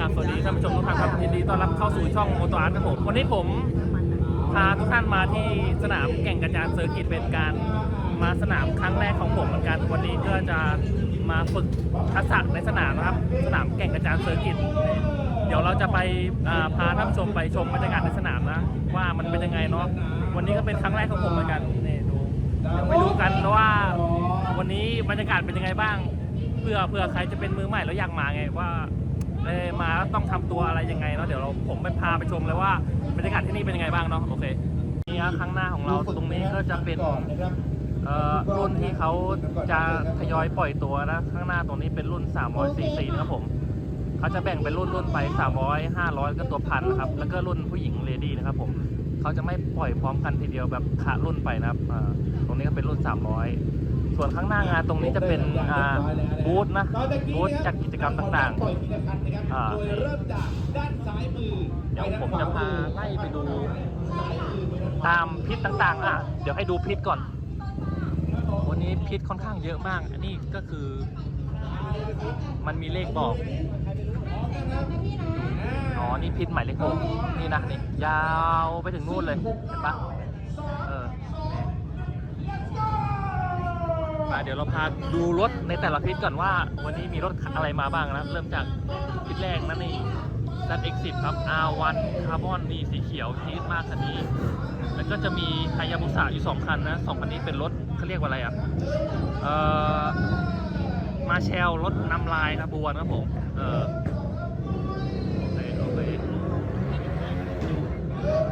ครับสวัสดีท่านผู้ชมทุกท่านครับยินดีต้อนรับเข้าสู่ช่องโมโตอาร์ตครับผมวันนี้ผมพาทุกท่านมาที่สนามแก่งกระจานเซอร์กิตเป็นการมาสนามครั้งแรกของผมเหมือนกันวันนี้ก็จะมาฝึกทักษะในสนามนะครับ สนามแก่งกระจานเซอร์กิตเดี๋ยวเราจะไปพาท่านผู้ชมไปชมบรรยากาศในสนามนะว่ามันเป็นยังไงเนาะวันนี้ก็เป็นครั้งแรกของผมเหมือนกันนี่ดูเดี๋ยวไปดูกันว่าวันนี้บรรยากาศเป็นยังไงบ้างเพื่อเพื่อใครจะเป็นมือใหม่แล้วอยากมาไงว่า เออมาต้องทำตัวอะไรยังไงเนาะเดี๋ยวเราผมไปพาไปชมเลยว่าบรรยากาศที่นี่เป็นยังไงบ้างเนาะโอเคนี่ฮะข้างหน้าของเราตรงนี้ก็จะเป็นเอ่อรุ่นที่เขาจะทยอยปล่อยตัวนะข้างหน้าตรงนี้เป็นรุ่น 300ซีซีนะครับผมเขาจะแบ่งเป็นรุ่นรุ่นไป 300 500 ก็ตัวพันนะครับแล้วก็รุ่นผู้หญิงเลดี้นะครับผมเขาจะไม่ปล่อยพร้อมกันทีเดียวแบบขารุ่นไปนะครับตรงนี้ก็เป็นรุ่น 300 ส่วนข้างหน้างานตรงนี้จะเป็นอ่าบูธนะบูธจากกิจกรรมต่างๆอ่าโดยเริ่มจากด้านซ้ายมือเดี๋ยวผมจะพาไล่ไปดูตามพิษต่างๆอะเดี๋ยวให้ดูพิษก่อน วันนี้พิษค่อนข้างเยอะมาก อันนี้ก็คือ มันมีเลขบอกอ๋อนี่พิษหมายเลขหกนี่นะนี่ยาวไปถึงนู่นเลยเห็นปะเออ มาเดี๋ยวเราพาดูรถในแต่ละพิษก่อนว่า วันนี้มีรถอะไรมาบ้างนะ เริ่มจากพิษแรกนะนี่ ZX10 ครับ R1 คาร์บอนนี่สีเขียวชีสมากคันนี้ แล้วก็จะมีไฮยาบุสะอยู่ 2 คันนะสองคันนี้เป็นรถเขาเรียกว่าอะไรอะเอ่อมาแชลรถนำลายครับบวนครับผมเออโอเคโอเค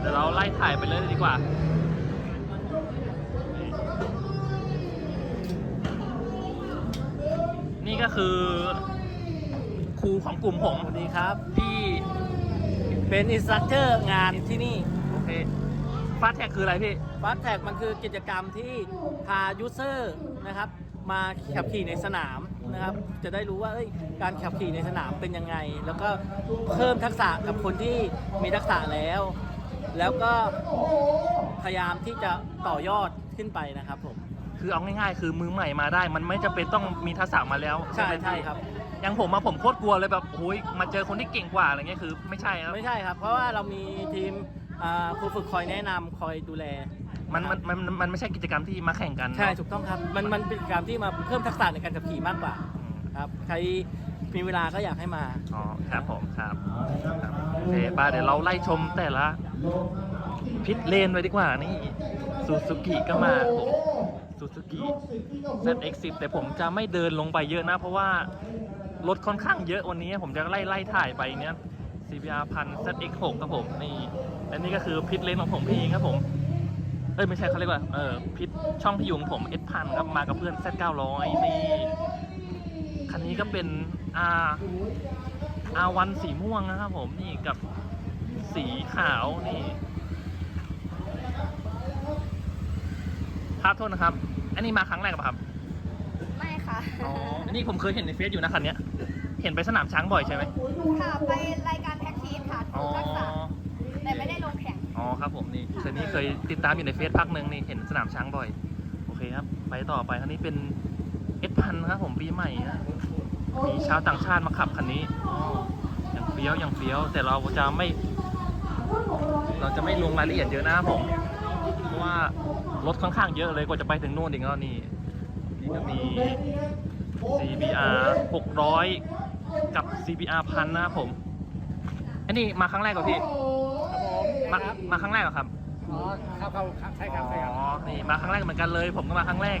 เดี๋ยวเราไล่ถ่ายไปเลยดีกว่า คือครูของกลุ่มผมสวัสดีครับพี่เป็นอินสตรัคเตอร์งานที่นี่ โอเคฟาสแท็กคืออะไรพี่ฟาสแท็กมันคือกิจกรรมที่พายูเซอร์นะครับ มาขับขี่ในสนามนะครับ จะได้รู้ว่าเอ้ยการขับขี่ในสนามเป็นยังไง แล้วก็เพิ่มทักษะกับคนที่มีทักษะแล้ว แล้วก็พยายามที่จะต่อยอดขึ้นไปนะครับผม คือเอาง่ายๆ คือมือใหม่มาได้ มันไม่จำเป็นต้องมีทักษะมาแล้วใช่ไหมใช่พี่ครับ อย่างผมมาผมโคตรกลัวเลยแบบโอ้ยมาเจอคนที่เก่งกว่าอะไรเงี้ยคือไม่ใช่ครับ ไม่ใช่ครับ เพราะว่าเรามีทีมอ่าครูฝึกคอยแนะนำคอยดูแลมันมันมันมันมันไม่ใช่กิจกรรมที่มาแข่งกันใช่เนอะถูกต้องครับ มันมันเป็นกิจกรรมที่มาเพิ่มทักษะในการขับขี่มากกว่าอืมครับใครมีเวลาก็อยากให้มาอ๋อครับผมครับครับโอเคป้าเดี๋ยวเราไล่ชมแต่ละพิษเลนไปดีกว่านี่ซูซูกิก็มาผม ซูซูกิ ZX10 แต่ผมจะไม่เดินลงไปเยอะนะ เพราะว่ารถค่อนข้างเยอะวันนี้ผมจะไล่ไล่ถ่ายไปเนี้ย CBR พัน ZX6 ครับผมนี่และนี่ก็คือพิษเลนของผมเองครับผม เอ้ยไม่ใช่เขาเรียกว่าเออพิษช่องที่อยู่ของผม S พันครับมากับเพื่อน Z900 นี่คันนี้ก็เป็น R R1 สีม่วงนะครับผมนี่กับสีขาวนี่ ครับโทษนะครับ อันนี้มาครั้งแรกปะครับ ไม่ค่ะอ๋ออันนี้ผมเคยเห็นในเฟซอยู่นะคันเนี้ย เห็นไปสนามช้างบ่อยใช่ไหมค่ะไปรายการแพ็กทีสค่ะอ๋อ ทักษะแต่ไม่ได้ลงแข่ง อ๋อครับผมนี่คันนี้เคยติดตามอยู่ในเฟซพักหนึ่งนี่เห็นสนามช้างบ่อย โอเคครับ ไปต่อไปคันนี้เป็นเอสพันครับผมปีใหม่นะมีชาวต่างชาติมาขับคันนี้อ๋ออย่างเฟี้ยวอย่างเฟี้ยว แต่เราจะไม่ เราจะไม่ลงรายละเอียดเยอะนะครับผม เพราะว่า รถค่อนข้างเยอะเลยกว่าจะไปถึงนู่นอีกแล้วนี่นี่ก็มี CBR 600 กับ CBR พันนะครับผม อันนี้มาครั้งแรกเหรอพี่มามาครั้งแรกเหรอครับอ๋อครับครับครับใช่ครับใช่ครับอ๋อนี่มาครั้งแรกเหมือนกันเลย ผมก็มาครั้งแรก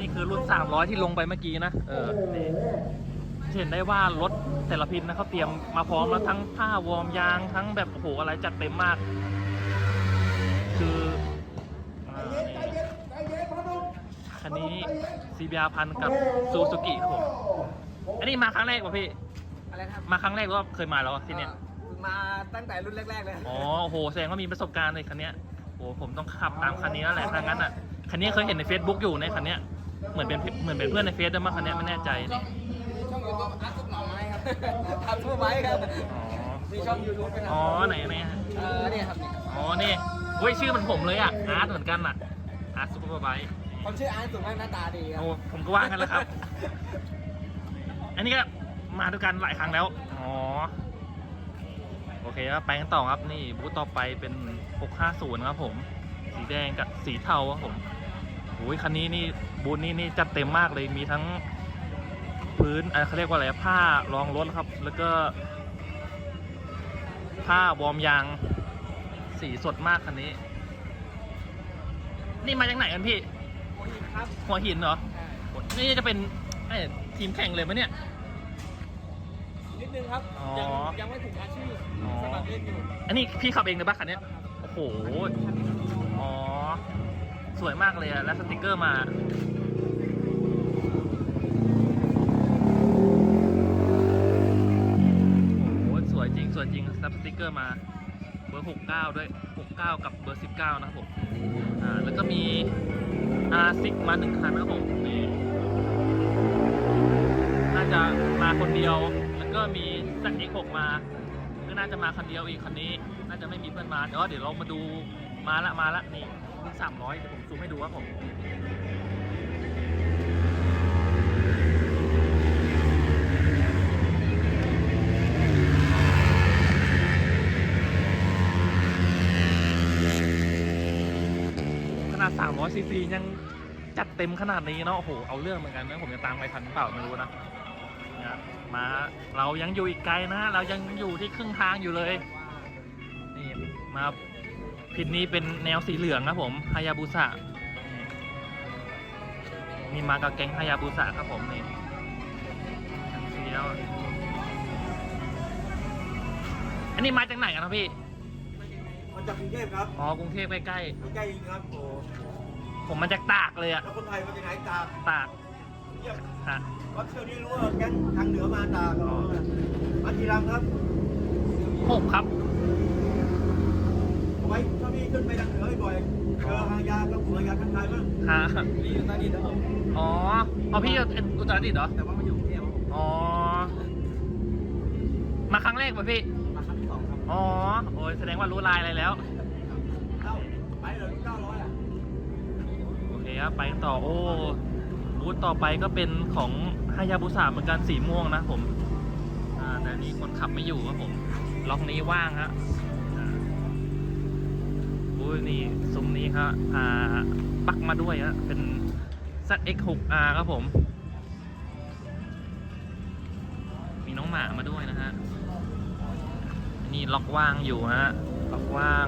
นี่คือรุ่น 300 ที่ลงไปเมื่อกี้นะ เออนี่ เห็นได้ว่ารถแต่ละพินนะเขาเตรียมมาพร้อมแล้วทั้งผ้าวอร์มยางทั้งแบบโอ้โหอะไรจัดเต็มมาก คืออ่านี่คันนี้ CBR พันกับซูซูกิครับผมอันนี้มาครั้งแรกป่ะพี่อะไรครับมาครั้งแรกหรือว่าเคยมาแล้วที่เนี้ยมาตั้งแต่รุ่นแรก ๆ เลยอ๋อโอ้โหแสดงว่ามีประสบการณ์เลยคันเนี้ยโอ้โหผมต้องขับตามคันนี้แล้วแหละถ้างั้นอะคันนี้เคยเห็นใน Facebook อยู่ในคันเนี้ยเหมือนเป็นเหมือนเป็นเพื่อนในเฟซด้วยมั้งคันเนี้ยไม่แน่ใจนี่ช่อง ยูทูบอาร์ตทุกหน่อไม้ครับอาร์ตทุกไม้ครับอ๋อ มีช่องยูทูบไหมครัอ๋อไหนไหนฮะเออเนี่ยครับอ๋อนี่เว้ยชื่อเหมันผมเลยอะอาร์ตเหมือนกันอะอาร์ตซูเปอร์ไบค์นี่คนชื่ออาร์ตส่วนมากหน้าตาดีครับ โอ้ผมก็ว่ากันแล้วครับ อันนี้ก็มาด้วยกันหลายครั้งแล้วอ๋อโอเคครับไปกันต่อครับนี่บูธต่อไปเป็น 650ครับผม สีแดงกับสีเทาครับผมโอ้ยคันนี้นี่บูธนี้นี่จัดเต็มมากเลยมีทั้ง พื้นอะเขาเรียกว่าอะไรผ้ารองรถครับ แล้วก็ ผ้าวอร์มยางสีสดมากคันนี้ นี่มาจากไหนกันพี่ครับหัวหินเหรอนี่จะเป็นไอ้ทีมแข่งเลยไหมเนี่ย นิดนึงครับอ๋อยังยังไม่ถึงอาชีพอ๋อสมัครเล่นอยู่ อันนี้พี่ขับเองเลยปะคันเนี้ยโอ้โห อ๋อ สวยมากเลยอะแล้วสติกเกอร์มา โอ้โห ส ยจริงสวยจริงรับสติกเกอร์มาเบอร์ 69 ด้วย 69 กับเบอร์ 19 นะครับผมอ่าแล้วก็มี R6 มาหนึ่งคันนะครับผมนี่น่าจะมาคนเดียว แล้วก็มีจาก X6 มา ก็น่าจะมาคันเดียวอีกคันนี้ น่าจะไม่มีเพื่อนมาเดี๋ยวเดี๋ยวเรามาดูมาละมาละนี่สามร้อยเดี๋ยวผมซูมให้ดูครับผม 300ซีซียังจัดเต็มขนาดนี้เนาะโอ้โหเอาเรื่องเหมือนกันนะผมจะตามไปทันหรือเปล่าไม่รู้นะเนี่ยมาเรายังอยู่อีกไกลนะเรายังอยู่ที่ครึ่งทางอยู่เลยนี่มาพินนี้เป็นแนวสีเหลืองครับผมฮายาบุสะนี่มากับแก๊งฮายาบุสะครับผมนี่สีแล้วอันนี้มาจากไหนกันครับพี่มาจากกรุงเทพครับอ๋อกรุงเทพใกล้ใกล้ๆเองครับโอ้ๆ ผมมาจากตากเลยอะแล้วคนไทยมาจากไหนตากตากเยี่ยมฮะวัดเที่ยวนี้รู้ว่าแก๊งทางเหนือมาตากอ๋อมากี่ลำครับหกครับเอาไว้ถ้าพี่ขึ้นไปทางเหนือบ่อยๆเจอหางยากับหัวยาทักทายบ้างฮะนี่อยู่ใต้ดินนะผมอ๋อเอาพี่เป็นอุตรดิตถ์เหรอแต่ว่ามาอยู่กรุงเทพครับผมอ๋อมาครั้งแรกป่ะพี่มาครั้งที่สองครับอ๋อโอ้ยแสดงว่ารู้ลายอะไรแล้ว ครับไปต่อโอ้บูธต่อไปก็เป็นของฮายาบุสะเหมือนกันสีม่วงนะผมอ่าแต่นี้คนขับไม่อยู่ครับผม ล็อกนี้ว่างฮะอ่าโอ้ยนี่ซุ้มนี้ครับอ่าปักมาด้วยฮะเป็น ZX6R ครับผมมีน้องหมามาด้วยนะฮะ นี่ล็อกว่างอยู่ฮะ ล็อกว่าง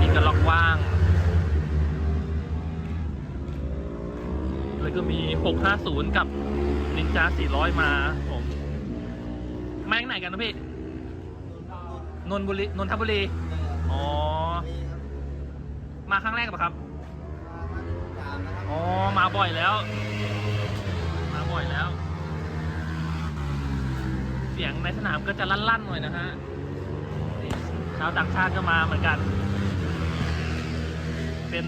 นี่ก็ล็อกว่าง แล้วก็มี 650 กับนินจา 400 มาผมมาจากไหนกันนะพี่ นนทบุรี นนทบุรี อ๋อ มาครั้งแรกปะครับ อ๋อ มาบ่อยแล้ว มาบ่อยแล้ว เสียงในสนามก็จะลั่นๆหน่อยนะฮะชาวต่างชาติก็มาเหมือนกัน เป็น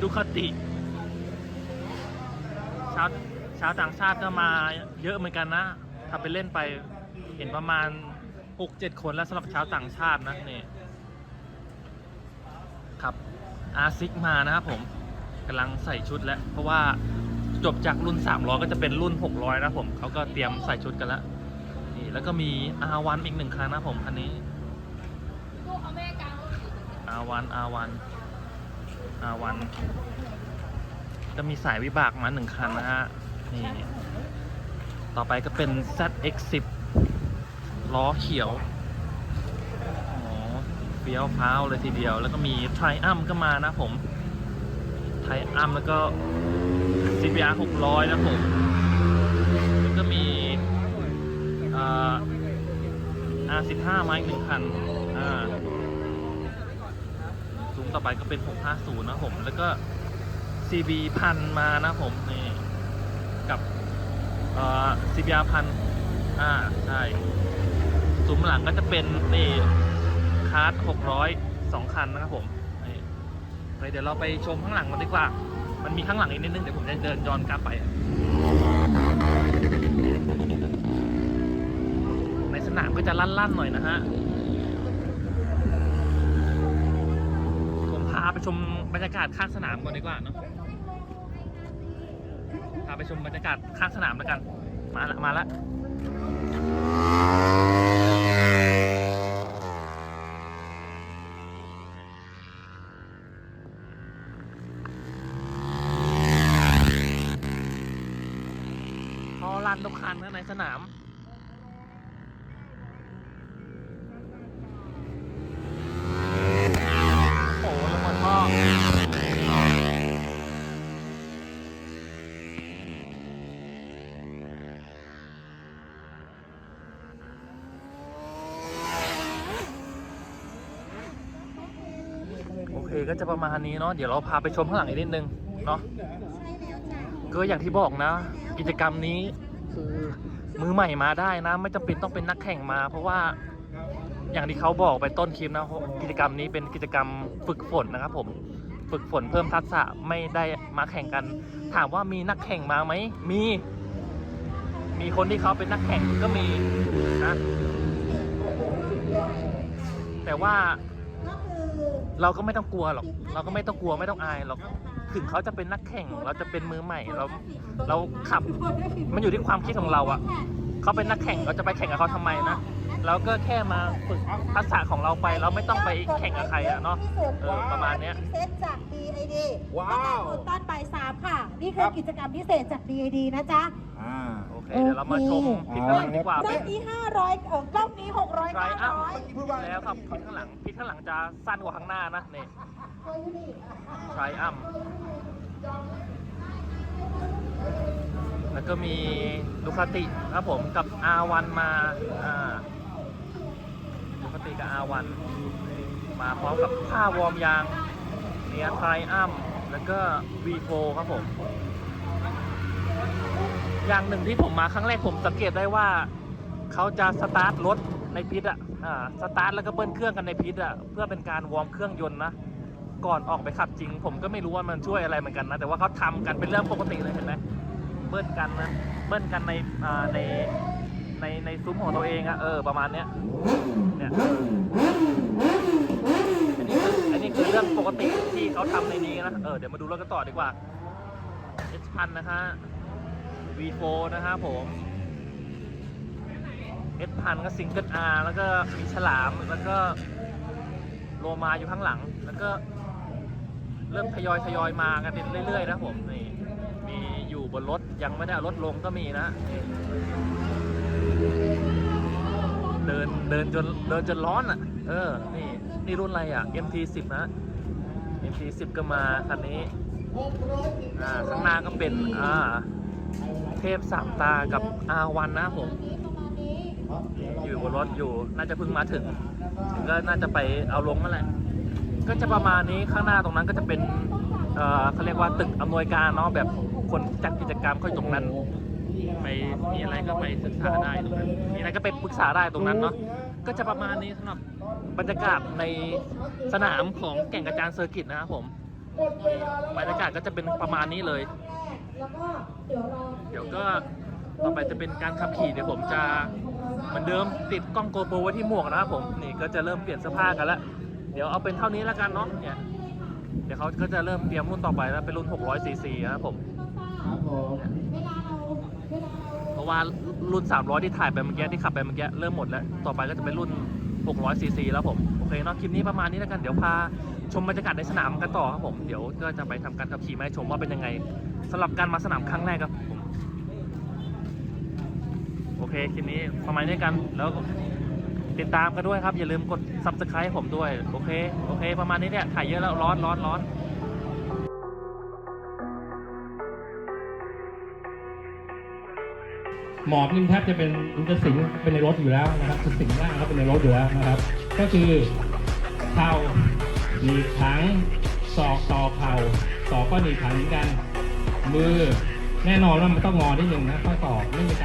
ดูคติ ชาวชาวต่างชาติก็มาเยอะเหมือนกันนะถ้าไปเล่นไปเห็นประมาณ6-7คนแล้วสำหรับชาวต่างชาตินะนี่ครับอาซิกมานะครับผมกำลังใส่ชุดแล้ว เพราะว่าจบจากรุ่น 300 ก็จะเป็นรุ่น 600 นะผมเขาก็เตรียมใส่ชุดกันแล้วนี่แล้วก็มี R1 อีกหนึ่งคันนะผมคันนี้ R1 R1 R1 จะมีสายวิบากมาหนึ่งคันนะฮะ นี่ ต่อไปก็เป็น ZX10 ล้อเขียวอ๋อเฟี้ยวฟ้าวเลยทีเดียว แล้วก็มีไทอัมก็มานะผม ไทอัมแล้วก็ CBR 600 นะผม แล้วก็มีอ่า R15 มาอีกหนึ่งคัน อ่าซุ้มต่อไปก็เป็น 650 นะผม แล้วก็ CB พันมานะผมนี่กับเอ่อ CBR พันอ่าใช่ซุ้มหลังก็จะเป็นนี่คาร์ด600 2คันนะครับผมนี่เดี๋ยวเราไปชมข้างหลังกันดีกว่า มันมีข้างหลังอีกนิดนึงเดี๋ยวผมจะเดินย้อนกลับไป ในสนามก็จะลั่นๆหน่อยนะฮะผมพาไปชมบรรยากาศข้างสนามก่อนดีกว่าเนาะ พาไปชมบรรยากาศข้างสนามแล้วกัน มาละมาละ ก็จะประมาณนี้เนาะเดี๋ยวเราพาไปชมข้างหลังอีกนิดนึงเนาะก็อย่างที่บอกนะ กิจกรรมนี้คือมือใหม่มาได้นะ ไม่จำเป็นต้องเป็นนักแข่งมา เพราะว่าอย่างที่เขาบอกไปต้นคลิปนะกิจกรรมนี้เป็นกิจกรรมฝึกฝนนะครับ ผมฝึกฝนเพิ่มทักษะไม่ได้มาแข่งกัน ถามว่ามีนักแข่งมาไหมมี มีคนที่เขาเป็นนักแข่งก็มีนะแต่ว่า เราก็ไม่ต้องกลัวหรอก เราก็ไม่ต้องกลัวไม่ต้องอายหรอก ถึงเขาจะเป็นนักแข่ง เราจะเป็นมือใหม่ เรา เราขับ มันอยู่ที่ความคิดของเราอะเขาเป็นนักแข่ง เราจะไปแข่งกับเขาทำไมนะ เราก็แค่มาฝึกทักษะของเราไป เราไม่ต้องไปแข่งกับใครอะเนาะ เออประมาณเนี้ยเซตจาก DID ว้าวตั้งแต่ตอนบ่ายสามค่ะ นี่คือกิจกรรมพิเศษจาก DID นะจ๊ะอ่าโอ เคเดี๋ยวเรามาชมพิษข้างหลังดีกว่ารเป็อนบนี้500เออรอบนี้600ทรายอัพ900แล้วครับพิษข้างหลังพิษข้างหลังจะสั้นกว่าข้างหน้านะนี่ทรายอัพแล้วก็มีลูคาติครับผมกับ R1 มาอ่าลูคาติกับ R1 มาพร้อมกับผ้าวอร์มยางเนี่ยทรายอัพแล้วก็ V4 ครับผม อย่างหนึ่งที่ผมมาครั้งแรกผมสังเกตได้ว่าเขาจะสตาร์ทรถในพิษอะสตาร์ทแล้วก็เบิ้ลเครื่องกันในพิษอะเพื่อเป็นการวอร์มเครื่องยนต์นะก่อนออกไปขับจริง ผมก็ไม่รู้ว่ามันช่วยอะไรเหมือนกันนะ แต่ว่าเขาทำกันเป็นเรื่องปกติเลยเห็นไหมเบิ้ลกันนะเบิ้ลกันในในในในซุ้มของตัวเองอะเออประมาณเนี้ยเนี่ยอันนี้คืออันนี้คือเรื่องปกติที่เขาทำในนี้นะเออเดี๋ยวมาดูรถกันต่อดีกว่า H พันนะฮะ V4 นะครับผม S พันก็ซิงเกิล R แล้วก็มีฉลามแล้วก็โลมาอยู่ข้างหลัง แล้วก็เริ่มทยอยทยอยมากันเรื่อยๆนะผมนี่มีอยู่บนรถยังไม่ได้เอารถลงก็มีนะเดินเดินจนเดินจนร้อนอะ เออ นี่นี่รุ่นอะไรอะ MT10 นะ MT10 ก็มาคันนี้อ่าข้างหน้าก็เป็นอ่า เทพสามตากับ R1 นนะผม อยู่บนรถอยู่น่าจะเพิ่งมาถึง ก็น่าจะไปเอาลงนั่นแหละ ก็จะประมาณนี้ข้างหน้าตรงนั้นก็จะเป็นเขาเรียกว่าตึกอำนวยการเนาะแบบคนจัดกิจกรรมเขาอยตรงนั้น ไปมีอะไรก็ไปศึกษาได้ตรงนั้นมีอะไรก็ไปปรึกษาได้ตรงนั้นเนาะก็จะประมาณนี้สำหรับบรรยากาศในสนามของแก่งกระจานเซอร์กิตนะครับผมบรรยากาศก็จะเป็นประมาณนี้เลย เดี๋ยวก็ต่อไปจะเป็นการขับขี่เดี๋ยวผมจะเหมือนเดิมติดกล้องโกโปรไว้ที่หมวกนะครับผมนี่ก็จะเริ่มเปลี่ยนเสื้อผ้ากันล้วเดี๋ยวเอาเป็นเท่านี้แล้วกันเนาะเนี่ยเดี๋ยวเขาก็จะเริ่มเตรียมรุ่นต่อไปแล้วเป็นรุ่น 600 ซีซีนะครับผมเพราะว่ารุ่น 300 ที่ถ่ายไปเมื่อกี้ที่ขับไปเมื่อกี้เริ่มหมดแล้วต่อไปก็จะเป็นรุ่น 600 ซีซีแล้วผมโอเคเนาะคลิปนี้ประมาณนี้แล้วกันเดี๋ยวพาชมบรรยากาศในสนามกันต่อครับผมเดี๋ยวก็จะไปทำการขับขี่มาให้ชมว่าเป็นยังไง สำหรับการมาสนามครั้งแรกครับผมโอเคคลิปนี้ประมาณนี้กันแล้วติดตามกันด้วยครับ อย่าลืมกด subscribe ผมด้วย โอเค โอเค ประมาณนี้เนี่ยถ่ายเยอะแล้วร้อนร้อนร้อนหมอบนี่แทบจะเป็นมันจะสิงเป็นในรถอยู่แล้วนะครับคือสิงร่างแล้วเป็นในรถอยู่แล้วนะครับ ก็คือเข่าหนีบถังศอกต่อเข่าศอกก็หนีบถังเหมือนกัน มือ แน่นอนว่ามันต้องงอนิดนึงนะข้อศอกไม่มีใจ